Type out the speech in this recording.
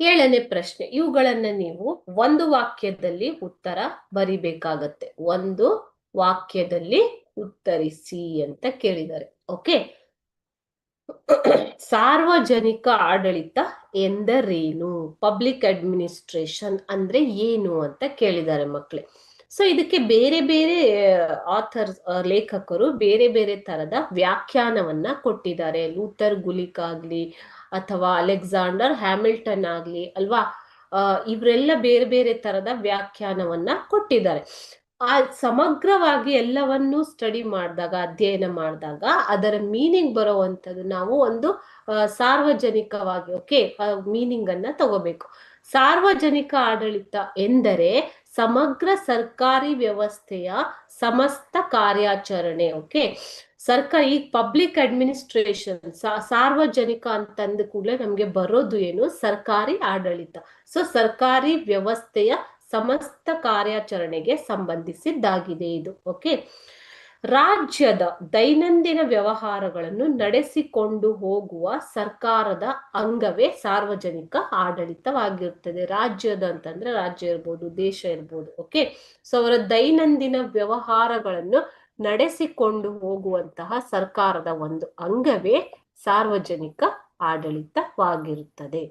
ಏಳನೇ ಪ್ರಶ್ನೆ, ಇವುಗಳನ್ನ ನೀವು ಒಂದು ವಾಕ್ಯದಲ್ಲಿ ಉತ್ತರ ಬರಿಬೇಕಾಗತ್ತೆ. ಒಂದು ವಾಕ್ಯದಲ್ಲಿ ಉತ್ತರಿಸಿ ಅಂತ ಕೇಳಿದ್ದಾರೆ. ಓಕೆ ಸಾರ್ವಜನಿಕ ಆಡಳಿತ ಎಂದರೇನು? ಪಬ್ಲಿಕ್ ಅಡ್ಮಿನಿಸ್ಟ್ರೇಷನ್ ಅಂದ್ರೆ ಏನು ಅಂತ ಕೇಳಿದ್ದಾರೆ ಮಕ್ಕಳೇ ಸೊ ಇದಕ್ಕೆ ಬೇರೆ ಬೇರೆ ಆಥರ್ಸ್ ಲೇಖಕರು ಬೇರೆ ಬೇರೆ ತರದ ವ್ಯಾಖ್ಯಾನವನ್ನ ಕೊಟ್ಟಿದ್ದಾರೆ. ಲೂಥರ್, ಗುಲಿಕ್ ಆಗ್ಲಿ ಅಥವಾ ಅಲೆಕ್ಸಾಂಡರ್, ಹ್ಯಾಮಿಲ್ಟನ್ ಆಗ್ಲಿ ಅಲ್ವಾ? ಇವರೆಲ್ಲ ಬೇರೆ ಬೇರೆ ತರದ ವ್ಯಾಖ್ಯಾನವನ್ನ ಕೊಟ್ಟಿದ್ದಾರೆ. ಆ, ಸಮಗ್ರವಾಗಿ ಎಲ್ಲವನ್ನೂ ಸ್ಟಡಿ ಮಾಡಿದಾಗ, ಅಧ್ಯಯನ ಮಾಡಿದಾಗ ಅದರ ಮೀನಿಂಗ್ ಬರುವಂಥದ್ದು ನಾವು ಒಂದು ಸಾರ್ವಜನಿಕವಾಗಿ, ಓಕೆ ಮೀನಿಂಗ್ ಅನ್ನ ತಗೋಬೇಕು. ಸಾರ್ವಜನಿಕ ಆಡಳಿತ ಎಂದರೆ ಸಮಗ್ರ ಸರ್ಕಾರಿ ವ್ಯವಸ್ಥೆಯ ಸಮಸ್ತ ಕಾರ್ಯಾಚರಣೆ ಓಕೆ ಸರ್ಕಾರ, ಈ ಪಬ್ಲಿಕ್ ಅಡ್ಮಿನಿಸ್ಟ್ರೇಷನ್ ಸಾರ್ವಜನಿಕ ಅಂತಂದ ಕೂಡಲೇ ನಮ್ಗೆ ಬರೋದು ಏನು? ಸರ್ಕಾರಿ ಆಡಳಿತ. ಸೊ ಸರ್ಕಾರಿ ವ್ಯವಸ್ಥೆಯ ಸಮಸ್ತ ಕಾರ್ಯಾಚರಣೆಗೆ ಸಂಬಂಧಿಸಿದ್ದಾಗಿದೆ ಇದು ಓಕೆ ರಾಜ್ಯದ ದೈನಂದಿನ ವ್ಯವಹಾರಗಳನ್ನು ನಡೆಸಿಕೊಂಡು ಹೋಗುವ ಸರ್ಕಾರದ ಅಂಗವೇ ಸಾರ್ವಜನಿಕ ಆಡಳಿತವಾಗಿರುತ್ತದೆ. ರಾಜ್ಯದ ಅಂತಂದ್ರೆ ರಾಜ್ಯ ಇರ್ಬೋದು, ದೇಶ ಇರ್ಬೋದು ಓಕೆ ಸೊ ಅವರ ದೈನಂದಿನ ವ್ಯವಹಾರಗಳನ್ನು ನಡೆಸಿಕೊಂಡು ಹೋಗುವಂತಹ ಸರ್ಕಾರದ ಒಂದು ಅಂಗವೇ ಸಾರ್ವಜನಿಕ ಆಡಳಿತವಾಗಿರುತ್ತದೆ.